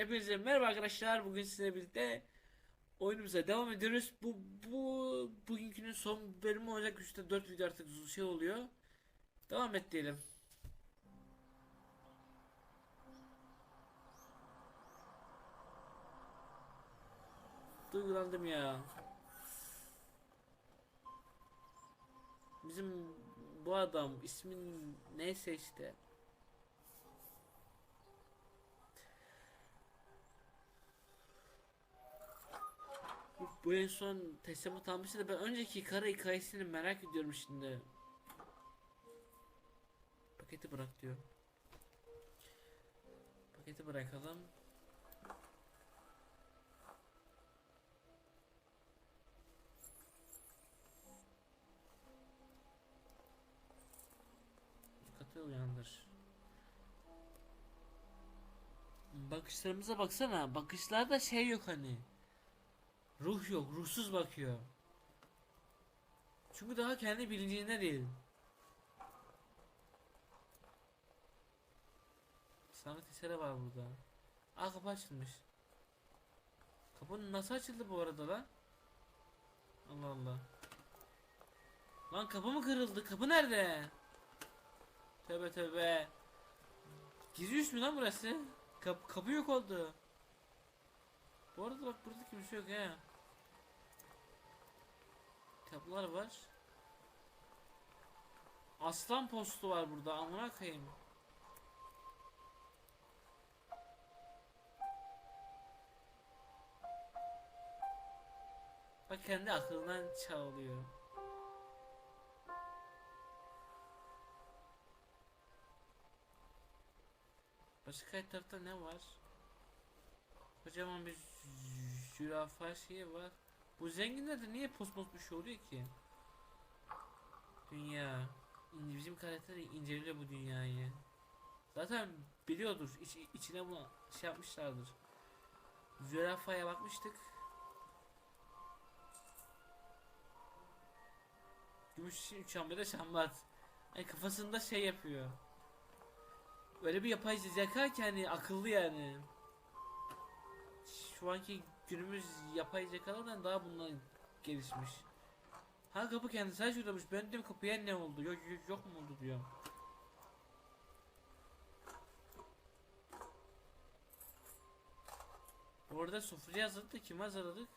Hepinize merhaba arkadaşlar. Bugün sizinle birlikte oyunumuza devam ediyoruz. Bu bu bugünkünün son bölümü olacak. Üstte 4 video artık şey oluyor. Devam et diyelim. Duygulandım ya. Bizim bu adam ismin neyse işte. Bu, en son teslimat almıştı da ben önceki kara hikayesini merak ediyorum şimdi. Paketi bırak diyor. Paketi bırakalım. Dikkati uyandır. Bakışlarımıza baksana. Bakışlarda şey yok hani. Ruh yok. Ruhsuz bakıyor. Çünkü daha kendi bilincinde değil. Sanat eseri var burada. Aa kapı açılmış. Kapı nasıl açıldı bu arada lan? Allah Allah. Lan kapı mı kırıldı? Kapı nerede? Tövbe tövbe. Gizli üst mü lan burası? Kap kapı yok oldu. Bu arada bak burada kimse yok he. Kitaplar var. Aslan postu var burada amına koyayım. Bak kendi aklından çalıyor. Başka her tarafta ne var? Kocaman bir zü- zürafa şeyi var. Bu zenginlerde niye posmos bir şey oluyor ki? Dünya. Bizim karakter inceliyor bu dünyayı. Zaten biliyordur. İç, içine bu şey yapmışlardır. Zürafaya bakmıştık. Gümüş de şambat. Yani kafasında şey yapıyor. Öyle bir yapay zeka ki hani akıllı yani. Şu anki günümüz yapay zekalardan daha bunlar gelişmiş. Ha kapı kendisi açıyormuş. Ben diyorum kapıya ne oldu? Yok yok, yok mu oldu diyor. Orada sofrayı hazırladık. Kim hazırladık?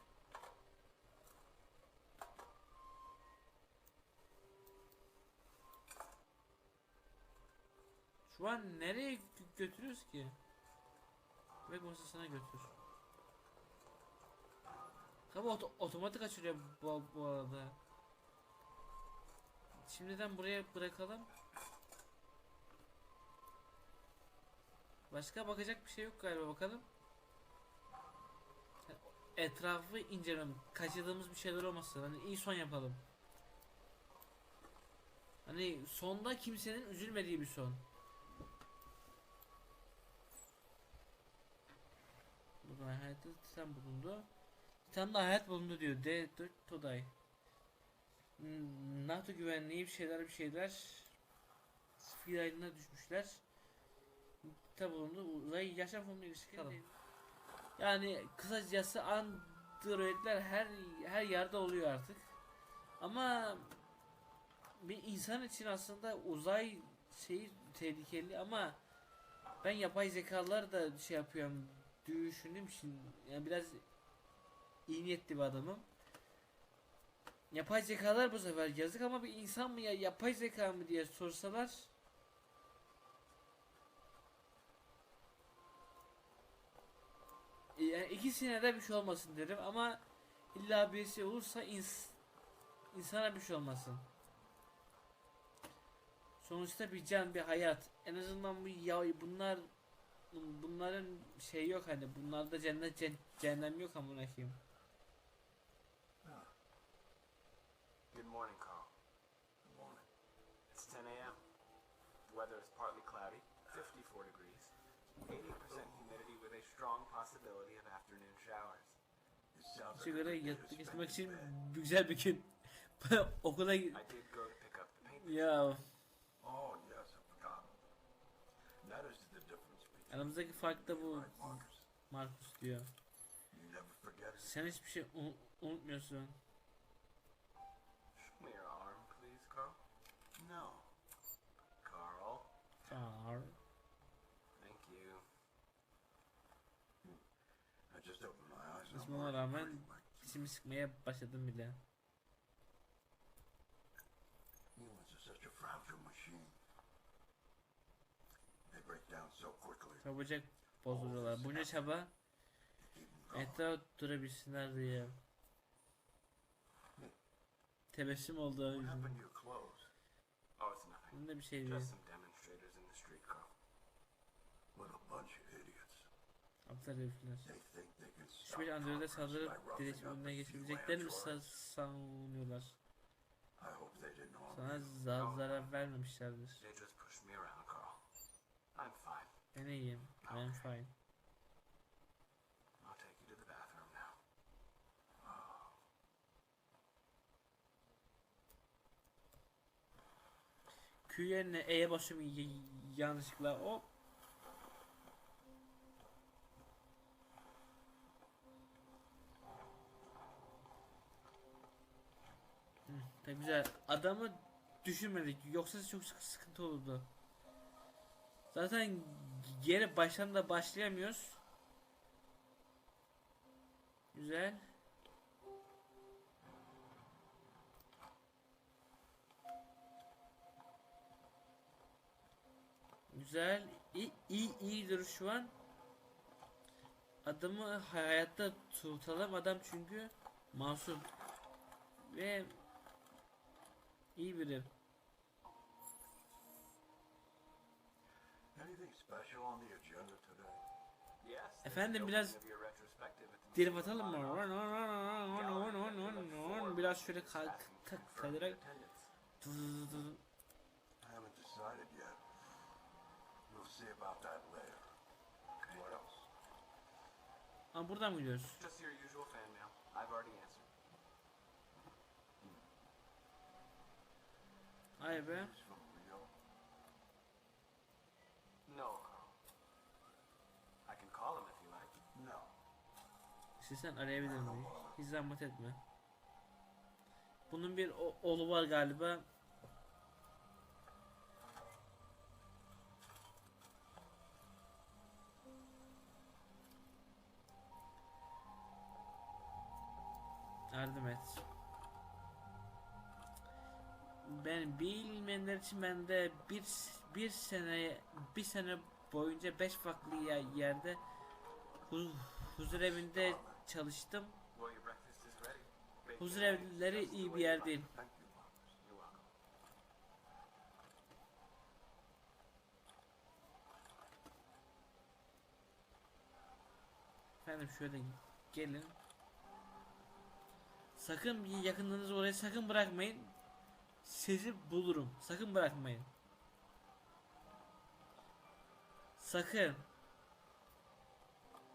Şu an nereye gö- götürüyoruz ki? Ve masasına götür. Tabi oto- otomatik açılıyor bu, bu arada. Şimdiden buraya bırakalım. Başka bakacak bir şey yok galiba bakalım. Etrafı inceleyelim. Kaçırdığımız bir şeyler olmasın. Hani iyi son yapalım. Hani sonda kimsenin üzülmediği bir son. Burada hayatta titan bulundu. Titan'da hayat bulundu diyor. D. Today. Hmm, NATO güvenliği bir şeyler bir şeyler. Sıfır aydınlığa düşmüşler. Titan bulundu. Uzay yaşam formuna ilişkin. Yani kısacası androidler her her yerde oluyor artık. Ama bir insan için aslında uzay şeyi tehlikeli ama ben yapay zekalar da şey yapıyorum düşündüğüm için yani biraz iyi niyetli bir adamım. Yapay zekalar bu sefer yazık ama bir insan mı ya yapay zeka mı diye sorsalar yani ikisine de bir şey olmasın derim ama illa birisi olursa ins insana bir şey olmasın. Sonuçta bir can bir hayat. En azından bu ya bunlar bunların şey yok hani bunlarda cennet cen- cehennem yok amına koyayım. Sigara a good yatıp day to geçmek spend için in bed. güzel bir gün. Okula I did go to pick up the paint. ya Oh, yes, I forgot. That is the difference between aramızdaki fark da bu. right markers. Markus diyor. You never forget it. Sen hiçbir şey unu- unutmuyorsun. Show me your arm, please, Carl. No. Carl. Carl. Thank you. I just opened already rağmen dişimi sıkmaya başladım bile. Çabucak bozuluyorlar. Bunca çaba Even Carl. etraf durabilsinler diye. Tebessüm oldu? Oh. Bunda bir şey değil. Just some Aptal herifler. Şüpheli androide saldırıp few geçebileceklerini mi savunuyorlar? Sana you. za- zarar vermemişlerdir. Ben iyiyim. I'm fine. Q yerine E'ye basıyorum yanlışlıkla. Hop. Hı, da güzel. Adamı düşünmedik. Yoksa çok sık- sıkıntı olurdu. Zaten geri baştan da başlayamıyoruz. Güzel. Güzel. İyi, iyi, iyidir şu an. Adamı hayatta tutalım. Adam çünkü masum. Ve iyi biri. Anything special on the agenda today? Yes. there's Efendim, the biraz atalım mı? Biraz şöyle ka ka Asking confirmed kaydırarak attendance. I haven't decided yet. We'll see about that later. What else? Aa, buradan mı gidiyoruz? Just your usual fan mail. I've already answered. Ay be. Is from Rio? No, Carl. I can call him if you like. No. İstersen arayabilir miyim? Hiç zahmet etme. Bunun bir oğlu var galiba. Bilmeyenler için ben de bir bir sene bir sene boyunca beş farklı ye- yerde hu- huzur evinde çalıştım. Well, your breakfast is ready. Bacon Huzur and eggs, evleri just the iyi bir yer değil. Efendim şöyle gelin. Sakın bir yakınlığınızı oraya sakın bırakmayın. Sizi bulurum. Sakın bırakmayın. Sakın.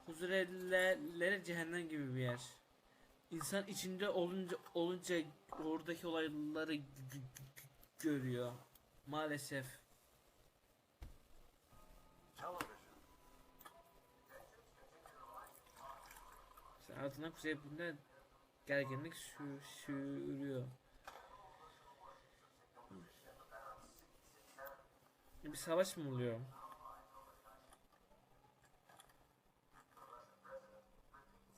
Huzur evleri cehennem gibi bir yer. İnsan içinde olunca olunca oradaki olayları gö- gö- görüyor. Maalesef. İşte altından kuzey hepinde gerginlik sü sürüyor. Bir savaş mı oluyor?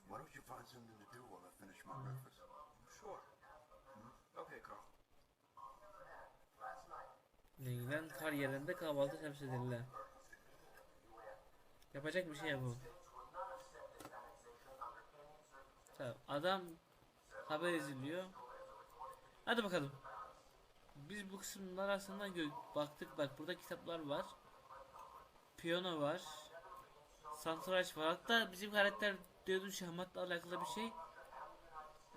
Why don't you find something to do while I finish my breakfast? Sure. Okay, Carl. Yeniden kar yerinde kahvaltı servis edildi. Yapacak bir şey bu. Tamam, adam haber izliyor. Hadi bakalım. Biz bu kısımlar aslında baktık bak burada kitaplar var. Piyano var. Santraç var. Hatta bizim karakter diyordu şahmatla alakalı bir şey.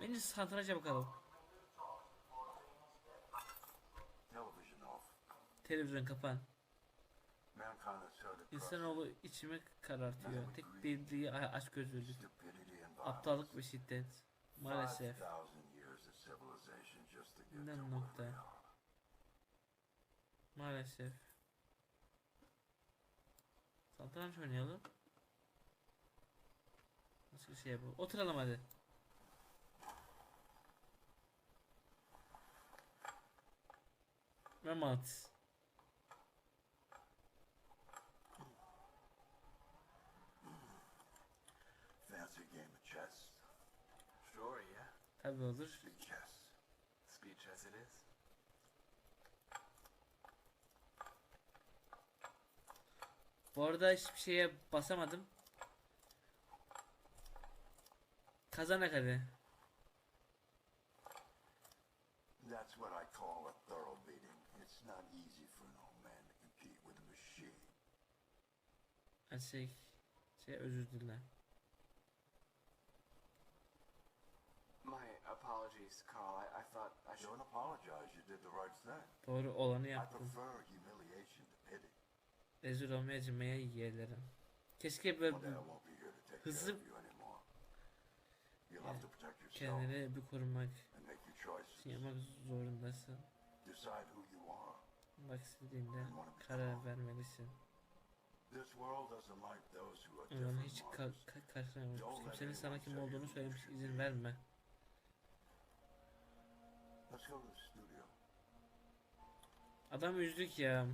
Bence santraça bakalım. Televizyon kapan. İnsanoğlu içimi karartıyor. Tek bildiği a- açgözlülük, Stupidity and violence. aptallık ve şiddet. Maalesef. 5,000 years Maalesef. Satranç oynayalım. Başka şey yapalım. Oturalım hadi. Mehmet. Fancy a game of chess? Sure, yeah. Tabi olur. Big chess. Speed chess it is. Bu arada hiçbir şeye basamadım. Kazanak hadi. That's what I call a thorough beating. It's not easy for an old man to compete with a machine. Şey, şey özür dile. My apologies, Carl. I, I thought I should. Don't apologize. You did the right thing. Doğru olanı I yaptım. prefer pity. Rezil olmaya acımaya yeğlerim. Keşke böyle hızlı- yourself kendini bir korumak yapmak zorundasın. Bak istediğinde karar vermelisin. Different. hiç ka ka karşılamamış. Kimsenin sana kim olduğunu söylemiş izin verme. Adam üzdük ya.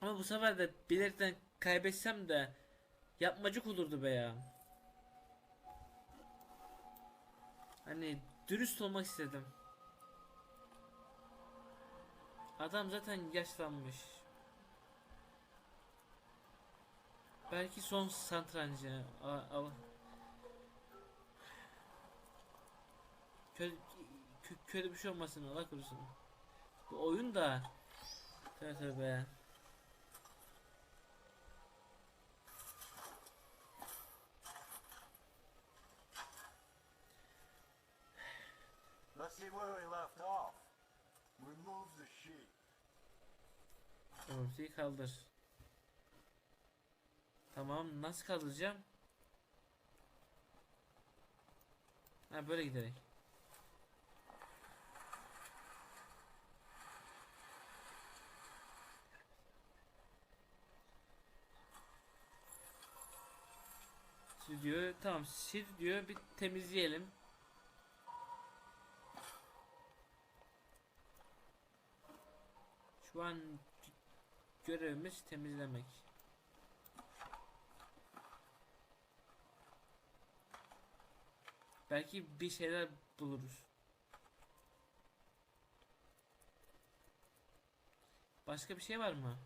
Ama bu sefer de bilerekten kaybetsem de yapmacık olurdu be ya. Hani dürüst olmak istedim. Adam zaten yaşlanmış. Belki son satrancı. A, a, kötü, kö- kötü bir şey olmasın Allah korusun. Bu oyun da tövbe tövbe. Örtüyü kaldır. Tamam nasıl kaldıracağım? Ha böyle giderek. Stüdyo tamam stüdyo bir temizleyelim. Şu an görevimiz temizlemek. Belki bir şeyler buluruz. Başka bir şey var mı?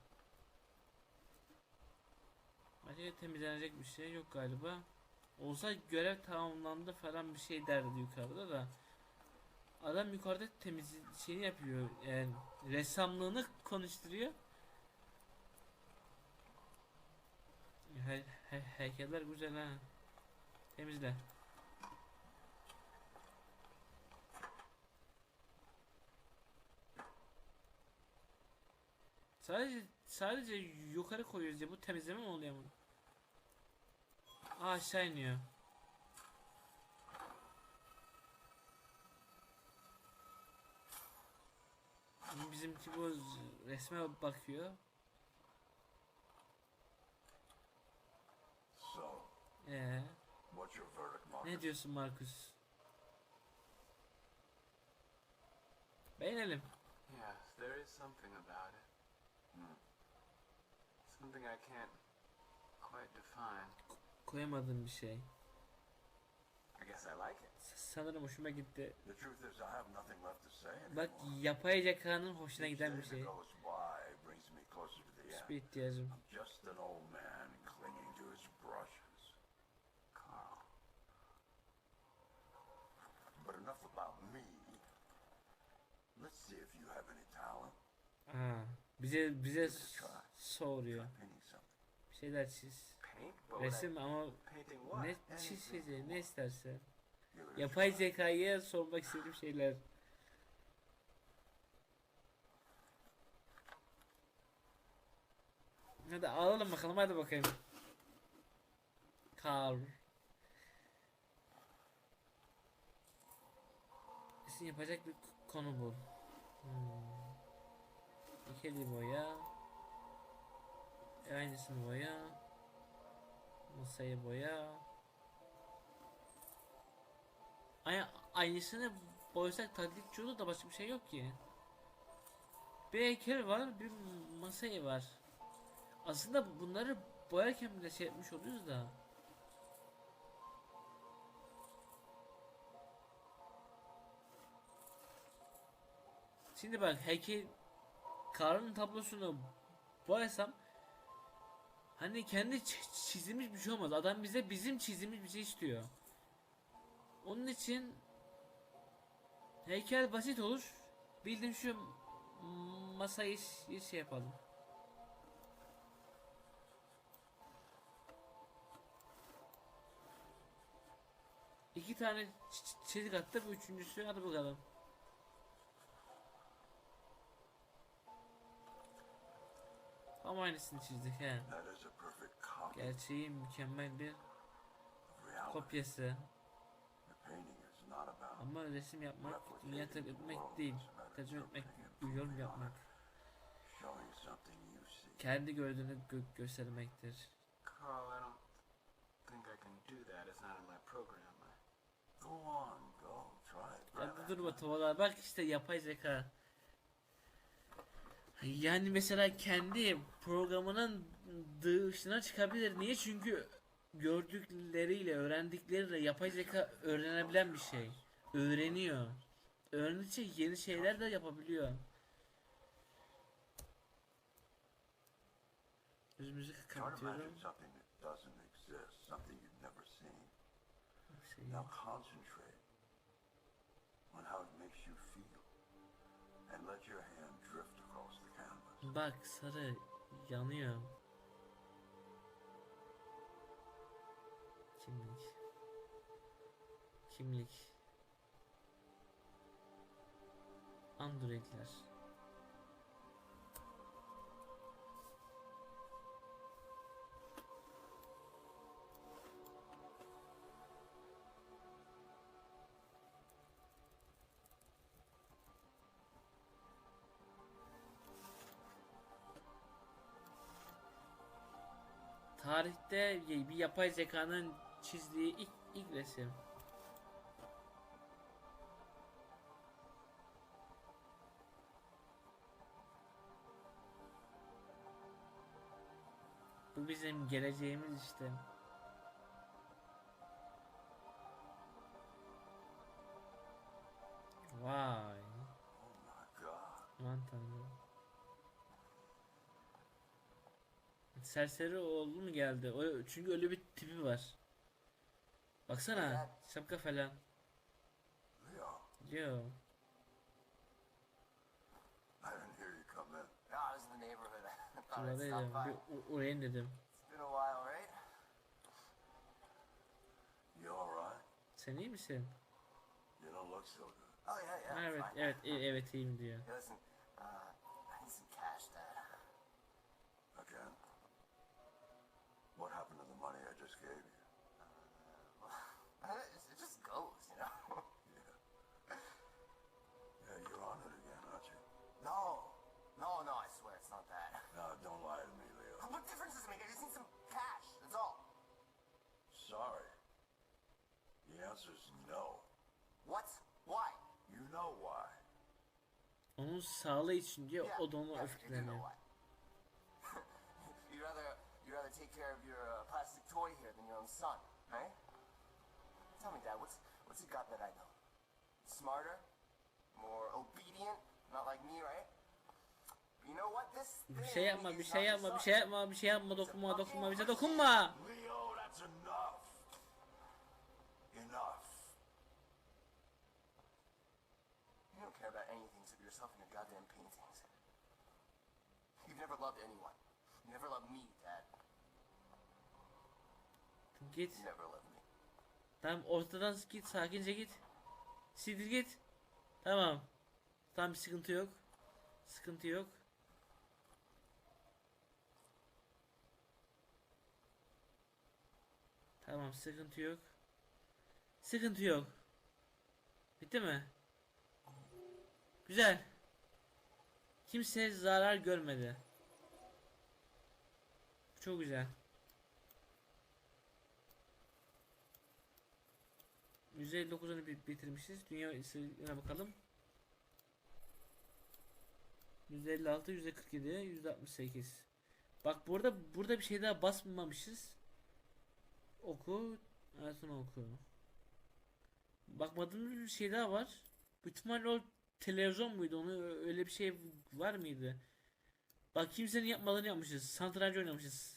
Başka temizlenecek bir şey yok galiba. Olsa görev tamamlandı falan bir şey derdi yukarıda da. Adam yukarıda temiz şeyini yapıyor. Yani ressamlığını konuşturuyor. He, he, heykeller güzel ha. Temizle. Sadece sadece yukarı koyuyoruz ya bu temizleme mi oluyor bu? Aa aşağı iniyor. Bizimki bu resme bakıyor. Ee, ne diyorsun Markus? Beğenelim. Yes, there is something about it. Hmm. Something I can't quite define. Koyamadığım bir şey. I guess I like it. Sanırım hoşuma gitti. The truth is, I have nothing left to say Bak yapay zekanın hoşuna giden bir şey. Hiçbir ihtiyacım. I'm just an old man Let's see if you have any talent. Aa, bize bize soruyor. Bir şeyler çiz. Resim ama ne çizeceği ne isterse. Give it a Yapay zekaya sormak istediğim şeyler. Hadi alalım bakalım hadi bakayım. Carl. Kesin yapacak bir konu bul. Hmm. İkili boya. E, aynısını boya. Masayı boya. Ay aynısını boyasak taklit olur da başka bir şey yok ki. Bir heykel var, bir masayı var. Aslında bunları boyarken bile şey yapmış oluyoruz da. Şimdi bak heykel Karın tablosunu boyasam hani kendi çizilmiş bir şey olmaz. Adam bize bizim çizilmiş bir şey istiyor. Onun için heykel basit olur. Bildiğin şu masayı şey yapalım. İki tane çizik attı bu üçüncüsü hadi bakalım. Ama aynısını çizdik he. Gerçeğin mükemmel bir kopyası. Ama resim yapmak, dünya etmek değil. Tercüme etmek, yorum yapmak. Kendi gördüğünü gö- göstermektir. Carl, I don't think I can do that. It's not in my program. Go on, go, try it. Ya bu durma tavalar bak işte yapay zeka. Yani mesela kendi programının dışına çıkabilir. Niye? Çünkü gördükleriyle, öğrendikleriyle yapay zeka öğrenebilen bir şey. Öğreniyor. Öğrendikçe yeni şeyler de yapabiliyor. To kapatıyorum. Şey, Now concentrate on how it makes you feel. And let your hand Bak sarı yanıyor. Kimlik. Kimlik. Androidler. Tarihte bir yapay zekanın çizdiği ilk, ilk resim. Bu bizim geleceğimiz işte. Vay. Oh. Aman tanrım. Serseri oğlu mu geldi? O, çünkü öyle bir tipi var. Baksana şapka falan. Yo. Şuradaydım. Bir u- uğrayayım dedim. Sen iyi misin? Oh evet, evet, e- evet iyiyim diyor. Money I just gave you? it just goes, you know. Yeah. Yeah, you're on it again, aren't you? no, no, no. I swear it's not that. No, don't lie to me, Leo. What difference does it make? I just need some cash. That's all. Sorry. The answer's no. What? Why? You know why. Onun sağlığı için diyor, Yeah, o da ona yeah, I do know öfkeleniyor. You'd rather take care of your uh, plastic toy here than your own son, right? Tell me, Dad, what's what's he got that I don't? Smarter, more obedient, not like me, right? You know what? This Bir şey yapma, bir şey yapma, bir şey yapma, bir şey yapma, dokunma, dokunma, bize dokunma. Leo, that's enough. Enough. You don't care about anything except yourself and your goddamn paintings. You've never loved anyone. You never loved me, Git. Tamam ortadan git, sakince git. Sidir git. Tamam. Tamam bir sıkıntı yok. Sıkıntı yok. Tamam sıkıntı yok. Sıkıntı yok. Bitti mi? Güzel. Kimse zarar görmedi. Çok güzel. %59'unu bi- bitirmişiz. Dünya sayılarına bakalım. %56, %47, %68. Bak burada burada bir şey daha basmamışız. Oku, Ersun oku. Bakmadığımız bir şey daha var. İhtimalle o televizyon muydu? Onu öyle bir şey var mıydı? Bak kimsenin yapmadığını yapmışız. Satranç oynamışız.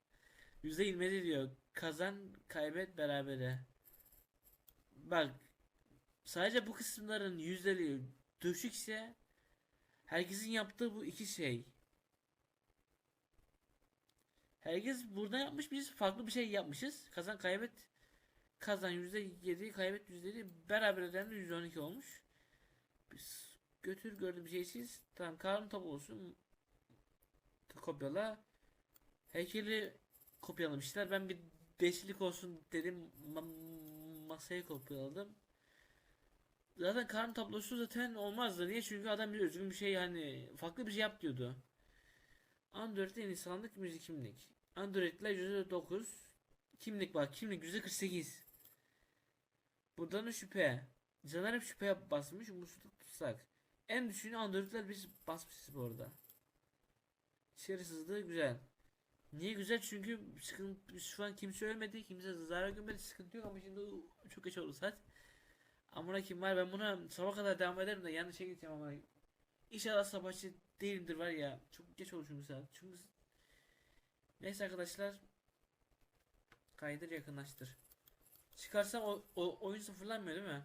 %27 diyor. Kazan, kaybet, berabere. Bak sadece bu kısımların yüzdeleri düşükse herkesin yaptığı bu iki şey. Herkes burada yapmış biz farklı bir şey yapmışız. Kazan kaybet kazan %7 kaybet %7 beraber eden de %12 olmuş. Biz götür gördüğüm şeysiz. Tamam karın top olsun. Kopyala. Heykeli kopyalamışlar. Ben bir beşlik olsun dedim. Ma- masaya kopyaladım. Zaten karın tablosu zaten olmazdı. Niye? Çünkü adam bir özgün bir şey yani farklı bir şey yap diyordu. Android'de insanlık müzik kimlik. Android'ler %9. Kimlik bak kimlik %48. Buradan da şüphe. İnsanlar hep şüpheye basmış. Musluk tutsak. En düşüğünü Android'ler biz basmışız bu arada. İçeri sızdığı güzel. Niye güzel? Çünkü sıkıntı şu an kimse ölmedi, kimse zarar görmedi, sıkıntı yok ama şimdi çok geç oldu saat. Amına kim var ben buna sabah kadar devam ederim de yanlış şey gideceğim ama İnşallah sabahçı değilimdir var ya. Çok geç olur çünkü saat. Çünkü neyse arkadaşlar kaydır yakınlaştır. Çıkarsam o, o oyun sıfırlanmıyor değil mi?